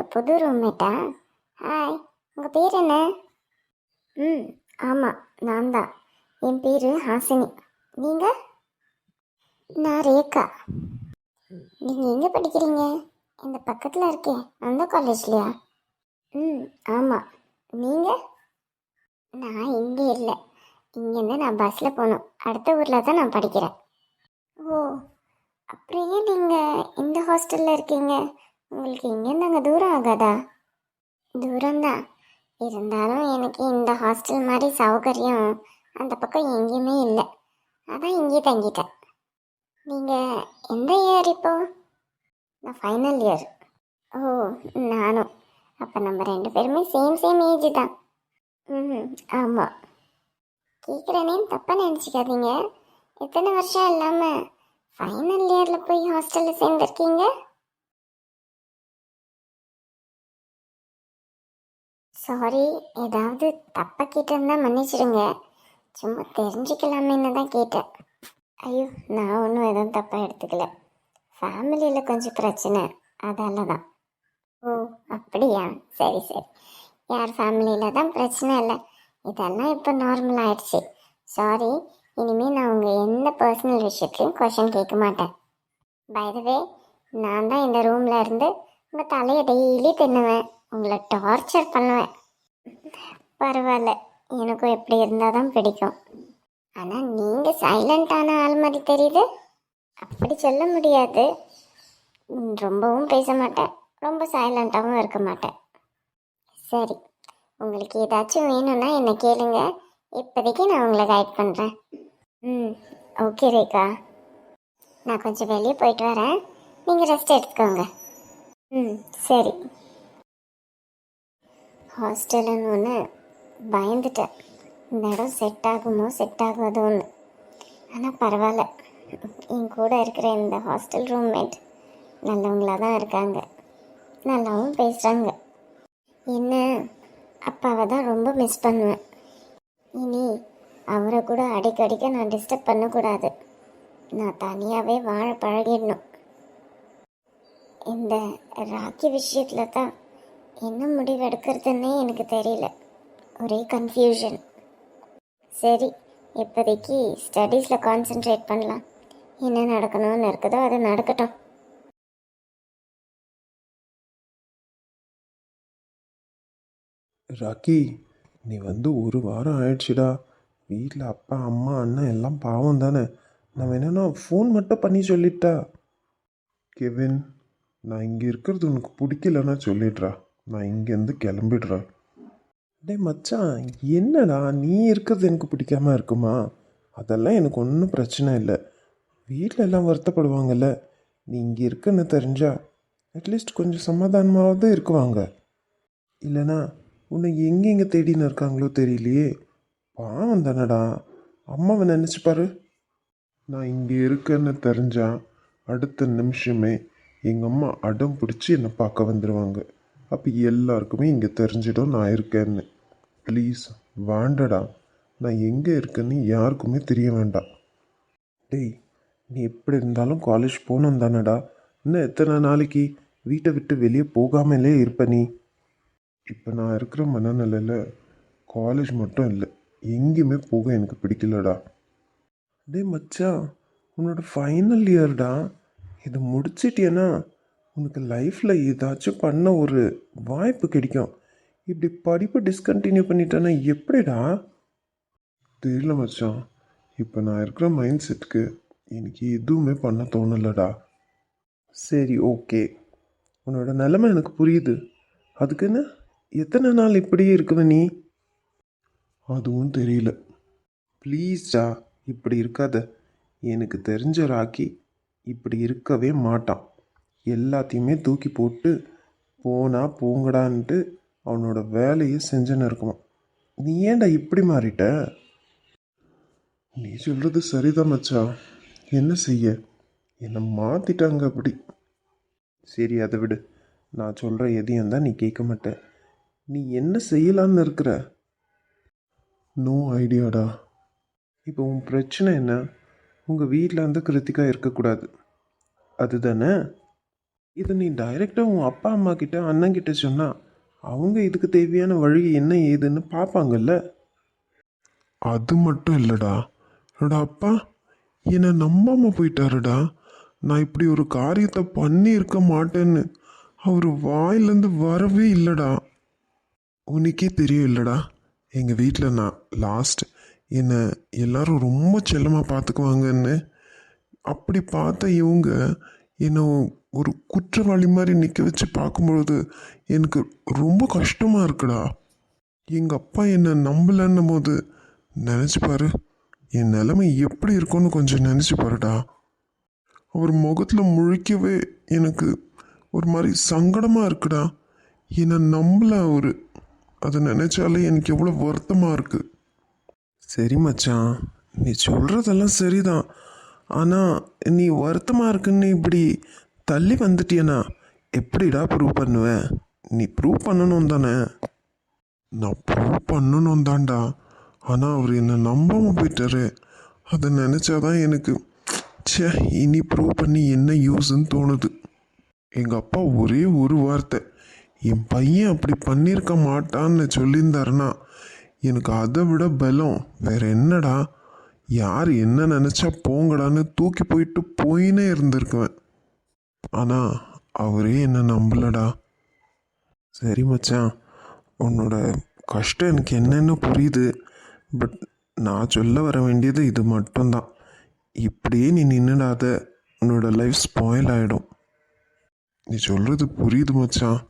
புது ரூம்மேட்டா ஹாய் உங்கள் பேர் என்ன? ம் ஆமாம் நான் தான். என் பேர் ஹாசினி. நீங்கள் நான் ரேகா. நீங்கள் எங்கே படிக்கிறீங்க? இந்த பக்கத்தில் இருக்கே அந்த காலேஜ்லையா ம் ஆமாம் நீங்கள் நான் இங்கே இல்லை. இங்கேருந்து நான் பஸ்ஸில் போகணும். அடுத்த ஊரில் தான் நான் படிக்கிறேன். ஓ அப்புறம் ஏன் நீங்கள் இந்த ஹாஸ்டலில் இருக்கீங்க? உங்களுக்கு இங்கேருந்து அங்கே தூரம் ஆகாதா? தூரம்தான் இருந்தாலும் எனக்கு இந்த ஹாஸ்டல் மாதிரி சௌகரியம் அந்த பக்கம் எங்கேயுமே இல்லை. அதான் இங்கேயே தங்கிட்டேன். நீங்கள் எந்த இயர் இப்போ? நான் ஃபைனல் இயர் ஓ நானும். அப்போ நம்ம ரெண்டு பேருமே சேம் சேம் ஏஜ் தான். ம் ஆமாம் கேட்குறேனே தப்பாக நினச்சிக்காதீங்க. எத்தனை வருஷம் இல்லாமல் ஃபைனல் இயரில் போய் ஹாஸ்டலில் சேர்ந்துருக்கீங்க? சாரி ஏதாவது தப்பாக கேட்டிருந்தா மன்னிச்சிடுங்க சும்மா தெரிஞ்சுக்கலாமேன்னு தான் கேட்டேன். ஐயோ நான் ஒன்றும் எதுவும் தப்பாக எடுத்துக்கல. ஃபேமிலியில் கொஞ்சம் பிரச்சனை. அதால தான் ஓ அப்படியா? சரி சரி. யார் ஃபேமிலியில் தான் பிரச்சனை இல்லை. இதெல்லாம் இப்போ நார்மல் ஆயிடுச்சு. சாரி இனிமேல் நான் உங்கள் எந்த பர்சனல் விஷயத்தையும் கொஷின் கேட்க மாட்டேன். பயதவே நான் தான் இந்த ரூமில் இருந்து உங்கள் தலையை டெய்லி தின்னுவேன். உங்களை டார்ச்சர் பண்ணுவேன். பரவாயில்ல. எனக்கும் எப்படி இருந்தால் தான் பிடிக்கும் ஆனால் நீங்கள் சைலண்டான ஆள் மாதிரி தெரியுது. அப்படி சொல்ல முடியாது. ரொம்பவும் பேச மாட்டேன். ரொம்ப சைலண்ட்டாகவும் இருக்க மாட்டேன். சரி உங்களுக்கு ஏதாச்சும் வேணும்னா என்னை கேளுங்க. இப்போதைக்கு நான் உங்களை கைட் பண்ணுறேன் ம் ஓகே ரேகா. நான் கொஞ்சம் வெளியே போயிட்டு வரேன். நீங்கள் ரெஸ்ட் எடுத்துக்கோங்க. ம் சரி. ஹாஸ்டலுன்னு ஒன்று பயந்துட்டேன். இந்த இடம் செட் ஆகுமோ செட் ஆகாதோன்னு. ஆனால் பரவாயில்ல. என் கூட இருக்கிற இந்த ஹாஸ்டல் ரூம்மேட் நல்லவங்களாக தான் இருக்காங்க. நல்லாவும் பேசுகிறாங்க என்ன அப்பாவை தான் ரொம்ப மிஸ் பண்ணுவேன். இனி அவரை கூட அடிக்கடிக்க நான் டிஸ்டர்ப் பண்ணக்கூடாது. நான் தனியாகவே வாழ பழகிடணும். இந்த ராக்கி விஷயத்தில் தான் என்ன முடிவு எடுக்கிறதுன்னே எனக்கு தெரியல. ஒரே கன்ஃபியூஷன் சரி இப்போதைக்கு ஸ்டடீஸில் கான்சென்ட்ரேட் பண்ணலாம். என்ன நடக்கணும்னு இருக்குதோ அது நடக்கட்டும். ராக்கி நீ வந்து ஒரு வாரம் ஆயிடுச்சுடா. வீட்டில் அப்பா அம்மா அண்ணன் எல்லாம் பாவம் தானே. நம்ம என்னென்னா ஃபோன் மட்டும் பண்ணி சொல்லிட்டா. கெவின் நான் இங்கே இருக்கிறது உனக்கு பிடிக்கலன்னா சொல்லிடுறா. நான் இங்கேருந்து கிளம்பிடுறேன் டே மச்சான் என்னடா? நீ இருக்கிறது எனக்கு பிடிக்காம இருக்குமா? அதெல்லாம் எனக்கு ஒன்றும் பிரச்சனை இல்லை. வீட்டில் எல்லாம் வருத்தப்படுவாங்கல்ல. நீ இங்கே இருக்குன்னு தெரிஞ்சா அட்லீஸ்ட் கொஞ்சம் சமாதானமாவது இருக்குவாங்க. இல்லைனா உன்னை எங்கெங்கே தேடின்னு இருக்காங்களோ தெரியலையே. பாவம் தானடா. அம்மாவை நினச்சி பாரு. நான் இங்கே இருக்கேன்னு தெரிஞ்சா அடுத்த நிமிஷமே எங்கள் அம்மா அடம் பிடிச்சி என்னை பார்க்க வந்துடுவாங்க அப்போ எல்லாருக்குமே இங்கே தெரிஞ்சிடும் நான் இருக்கேன்னு. ப்ளீஸ் வாண்டடா. நான் எங்கே இருக்கேன்னு யாருக்குமே தெரிய வேண்டாம். டேய் நீ எப்படி இருந்தாலும் காலேஜ் போகணும் தானடா. இன்னும் எத்தனை நாளைக்கு? வீட்டை விட்டு வெளியே போகாமலே இருப்ப நீ. இப்போ நான் இருக்கிற மனநிலையில் காலேஜ் மட்டும் இல்லை எங்கேயுமே போக எனக்கு பிடிக்கலடா. டே மச்சான் உன்னோட ஃபைனல் இயர்டா இது முடிச்சிட்டியன்னா உனக்கு லைஃப்பில் ஏதாச்சும் பண்ண ஒரு வாய்ப்பு கிடைக்கும். இப்படி படிப்பை டிஸ்கண்டினியூ பண்ணிட்டேன்னா எப்படிடா? தெரியல மச்சான். இப்போ நான் இருக்கிற மைண்ட் செட்டுக்கு எனக்கு எதுவுமே பண்ண தோணலடா. சரி ஓகே உன்னோட நிலமை எனக்கு புரியுது. அதுக்குன்னு எத்தனை நாள் இப்படியே இருக்குவ நீ? அதுவும் தெரியல. ப்ளீஸ்டா இப்படி இருக்காத. எனக்கு தெரிஞ்ச ராக்கி இப்படி இருக்கவே மாட்டான். எல்லாத்தையுமே தூக்கி போட்டு போனா போங்கடான்ட்டு அவனோட வேலையை செஞ்சுன்னு இருக்குமா நீ ஏன்டா இப்படி மாறிட்ட? நீ சொல்கிறது சரிதான் மச்சா. என்ன செய்ய? என்னை மாற்றிட்டாங்க அப்படி. சரி அதை விடு. நான் சொல்கிற எதையும் தான் நீ கேட்க மாட்டேன் நீ என்ன செய்யலான்னு இருக்கிற? நோ ஐடியாடா இப்போ உன் பிரச்சனை என்ன? உங்கள் வீட்டில் வந்து கிருத்திகா இருக்கக்கூடாது. அதுதானே? இதை நீ டைரெக்டாக உன் அப்பா அம்மா கிட்ட அண்ணன் கிட்ட சொன்னா அவங்க இதுக்கு தேவையான வழி என்ன ஏதுன்னு பார்ப்பாங்கல்ல? அது மட்டும் இல்லைடா. என்னோட அப்பா என்னை நம்பாமல் போயிட்டாருடா. நான் இப்படி ஒரு காரியத்தை பண்ணியிருக்க மாட்டேன்னு அவர் வாயிலேருந்து வரவே இல்லைடா. உனக்கே தெரியும் இல்லைடா எங்கள் வீட்டில் நான் லாஸ்ட் என்னை எல்லாரும் ரொம்ப செல்லமாக பார்த்துக்குவாங்கன்னு. அப்படி பார்த்த இவங்க என்னை ஒரு குற்றவாளி மாதிரி நிற்க வச்சு பார்க்கும்பொழுது எனக்கு ரொம்ப கஷ்டமாக இருக்குடா. எங்கள் அப்பா என்னை நம்பலன்னும் போது நினச்சி பாரு என் நிலைமை எப்படி இருக்கும்னு கொஞ்சம் நினச்சி பாருடா. அவர் முகத்தில் முழிக்கவே எனக்கு ஒரு மாதிரி சங்கடமாக இருக்குடா. என்னை நம்பல அவர். அதை நினச்சாலே எனக்கு எவ்வளோ வருத்தமாக இருக்குது சரி மச்சான் நீ சொல்கிறதெல்லாம் சரிதான். ஆனால் நீ வருத்தமாக இருக்குன்னு இப்படி தள்ளி வந்துட்டியனா எப்படிடா ப்ரூவ் பண்ணுவேன்? நீ ப்ரூவ் பண்ணணும் தானே? நான் ப்ரூவ் பண்ணணும் தான்டா. ஆனால் அவர் என்னை நம்பாமல் போயிட்டாரு. அதை நினச்சாதான் எனக்கு ச்சே இனி ப்ரூவ் பண்ணி என்ன யூஸ்ன்னு தோணுது. எங்கள் அப்பா ஒரே ஒரு வார்த்தை. என் பையன் அப்படி பண்ணியிருக்க மாட்டான்னு சொல்லியிருந்தாருன்னா எனக்கு அதை விட பலம். வேற என்னடா? யார் என்ன நினச்சா போங்கடான்னு தூக்கி போயிட்டு போயினே இருந்திருக்குவேன். ஆனால் அவரே என்ன நம்பலடா. சரி மச்சான். உன்னோட கஷ்டம் எனக்கு என்னென்னு புரியுது. பட் நான் சொல்ல வர வேண்டியது இது மட்டும்தான். இப்படியே நீ நின்றுடாத உன்னோட லைஃப் ஸ்பாயில் ஆகிடும் நீ சொல்கிறது புரியுது மச்சான்.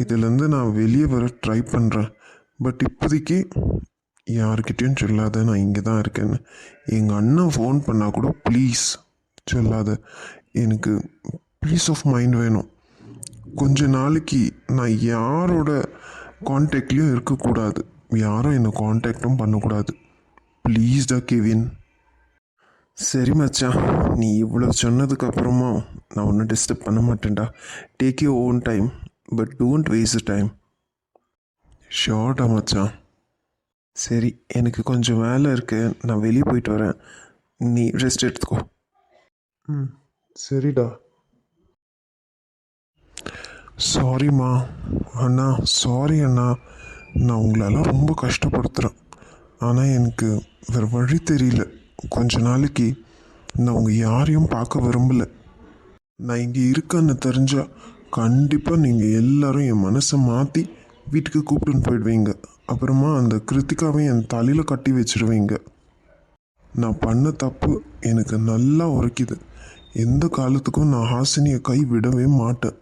இதுலேருந்து நான் வெளியே வர ட்ரை பண்ணுறேன் பட் இப்போதைக்கு யாருக்கிட்டேயும் சொல்லாத. நான் இங்கே தான் இருக்கேன்னு. எங்கள் அண்ணன் ஃபோன் பண்ணால் கூட ப்ளீஸ் சொல்லாத. எனக்கு பீஸ் ஆஃப் மைண்ட் வேணும். கொஞ்ச நாளைக்கு நான் யாரோட கான்டாக்ட்லேயும் இருக்கக்கூடாது. யாரும் என்னை காண்டாக்டும் பண்ணக்கூடாது. ப்ளீஸ் டா கெவின். சரி மச்சா நீ இவ்வளோ சொன்னதுக்கு அப்புறமா நான் ஒன்றும் டிஸ்டர்ப் பண்ண மாட்டேன்டா. Take you own time but don't waste time ஷோர்டா மச்சான். சரி எனக்கு கொஞ்சம் வேலை இருக்கு. நான் வெளியே போயிட்டு வரேன். நீ ரெஸ்ட் எடுத்துக்கோ. ம் சரிடா. சாரிம்மா அண்ணா சாரி அண்ணா. நான் உங்களெல்லாம் ரொம்ப கஷ்டப்படுத்துகிறேன் ஆனால் எனக்கு வேறு வழி தெரியல. கொஞ்ச நாளைக்கு நான் உங்கள் யாரையும் பார்க்க விரும்பல. நான் இங்கே இருக்கேன்னு தெரிஞ்சால் கண்டிப்பாக நீங்கள் எல்லாரும் என் மனசை மாற்றி வீட்டுக்கு கூப்பிட்டுன்னு போயிடுவீங்க. அப்புறமா அந்த கிருத்திகாவை என் தலையில் கட்டி வச்சுருவீங்க. நான் பண்ண தப்பு எனக்கு நல்லா உரைக்குது. எந்த காலத்துக்கும் நான் ஹாசினியை கை விடவே மாட்டேன்.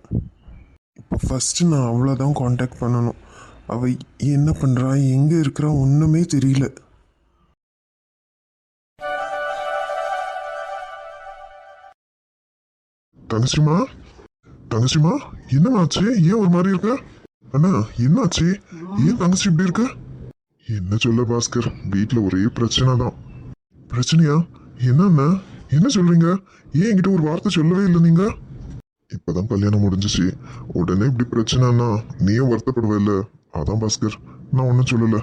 இப்போ ஃபஸ்ட்டு நான் அவ்வளோதான் காண்டாக்ட் பண்ணணும். அவள் என்ன பண்ணுறா எங்கே இருக்கிறா ஒன்றுமே தெரியல. தங்கச்சிமா தங்கச்சிமா என்னமாச்சு? ஏன் ஒரு மாதிரி இருக்க? அண்ணா என்னாச்சு? ஏன் தங்கச்சி இப்படி இருக்க? என்ன சொல்ல பாஸ்கர் வீட்டில் ஒரே பிரச்சனை தான் பிரச்சனையா என்னண்ணா என்ன சொல்றீங்க? ஏன் என்கிட்ட ஒரு வார்த்தை சொல்லவே இல்லை நீங்கள் இப்பதான் கல்யாணம் முடிஞ்சிச்சு. உடனே இப்படி பிரச்சனைனா நீயும் வருத்தப்படுவல்ல. அதான் பாஸ்கர் நான் ஒன்றும் சொல்லலை.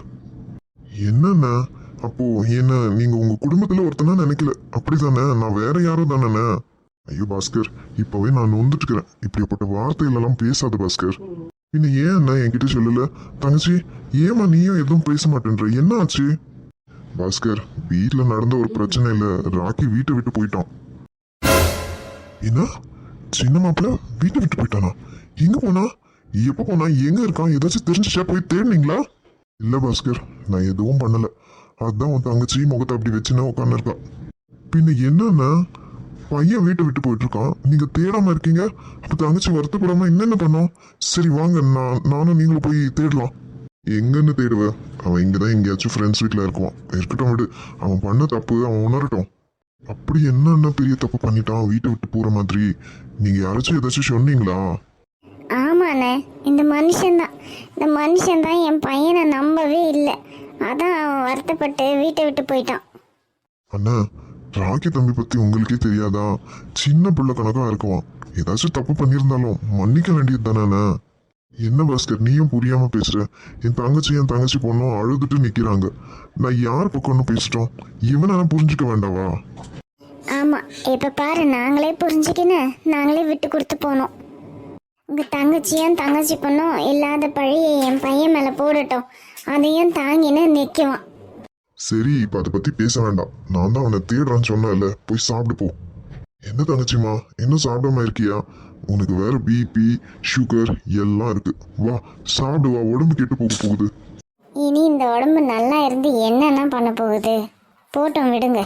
என்னண்ணா? அப்போ என்ன நீங்க உங்க குடும்பத்துல ஒருத்தனா நினைக்கல? அப்படிதானே நான் வேற யாரும் தானே ஐயோ பாஸ்கர் இப்பவே நான் நொந்துட்டுக்கிறேன் இப்படிப்பட்ட வார்த்தைகளெல்லாம் பேசாத பாஸ்கர். பின்ன ஏன் அண்ணா என்கிட்ட சொல்லல? தங்கச்சி ஏமா நீயும் எதுவும் பேச மாட்டேன்ற? என்ன ஆச்சு? பாஸ்கர் வீட்ல நடந்த ஒரு பிரச்சனை ராக்கி வீட்டை விட்டு போயிட்டான். என்ன? சின்ன மாப்பிள்ள வீட்டை விட்டு போயிட்டானா? எங்க போனா? எப்ப போனா? எங்க இருக்கான்? ஏதாச்சும் தெரிஞ்சுச்சா போய் தேடினீங்களா? இல்ல பாஸ்கர் நான் எதுவும் பண்ணல. அதுதான் உன் தங்கச்சி முகத்தை அப்படி வச்சுன்னு உட்காந்துருக்கா பின்ன என்னன்னா பையன் வீட்டை விட்டு போயிட்டு இருக்கான் நீங்க தேடாம இருக்கீங்க. அப்ப தங்கச்சி வருத்தப்படாம என்னென்ன பண்ணோம்? சரி வாங்க. நான் நானும் நீங்களும் போய் தேடலாம். எங்கன்னு தேடுவ? அவன் இங்கதான் எங்கேயாச்சும் ஃப்ரெண்ட்ஸ் வீட்டில் இருக்குவான். இருக்கட்டும் விடு. அவன் பண்ண தப்பு அவன் உணரட்டும். அப்படி என்னென்ன பெரிய தப்பு பண்ணிட்டான் வீட்டை விட்டு போற மாதிரி? நீங்க யாராச்சும் ஏதாச்சும் சொன்னீங்களா? ஆமாண்ணே இந்த மனுஷன்தான் இந்த மனுஷன்தான் என் பையனை நம்பவே இல்லை. அதான் அவன் வருத்தப்பட்டு வீட்டை விட்டு போயிட்டான். அண்ணா ராக்கி தம்பி பத்தி உங்களுக்கே தெரியாதா? சின்ன பிள்ளை கணக்கா இருக்குவான் ஏதாச்சும் தப்பு பண்ணியிருந்தாலும் மன்னிக்க வேண்டியது தானே என்ன பாஸ்கர் நீயும் புரியாம பேசுற. என் தங்கச்சி என் தங்கச்சி பொண்ணும் அழுதுட்டு நிக்கிறாங்க. நான் யார் பக்கம்னு பேசிட்டோம்? இவனை நான் புரிஞ்சுக்க வேண்டாவா? ஆமாம் இப்போ பாரு நாங்களே புரிஞ்சுக்கின்னு நாங்களே விட்டு கொடுத்து போனோம். உங்கள் தங்கச்சியும் தங்கச்சி பொண்ணும் இல்லாத பழியை என் பையன் மேலே போடட்டும். அதையும் தாங்கின்னு நிற்குவான் சரி இப்ப அதை பத்தி பேச வேண்டாம். நான் தான் அவனை தேடுறான்னு சொன்னேன்ல போய் சாப்பிடு போ. என்ன தங்கச்சிமா இன்னும் சாப்பிடாம இருக்கியா? உனக்கு வேற பிபி சுகர் எல்லாம் இருக்கு. வா சாப்பிடு வா உடம்பு கெட்டு போக போகுது. இனி இந்த உடம்பு நல்லா இருந்து என்னென்ன பண்ண போகுது? போட்டோம் விடுங்க.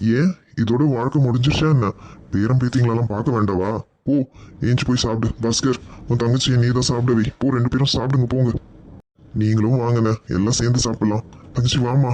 ஏன்? இதோட வாழ்க்கை முடிஞ்சிருச்சா என்ன? பேரம் பேத்திங்களெல்லாம் பார்க்க வேண்டாவா? ஓ ஏஞ்சி போய் சாப்பிடு. பாஸ்கர் உன் தங்கச்சியை நீ தான் சாப்பிட வை. போ ரெண்டு பேரும் சாப்பிடுங்க போங்க. நீங்களும் வாங்கண்ணே. எல்லாம் சேர்ந்து சாப்பிடலாம். தங்கச்சி வாமா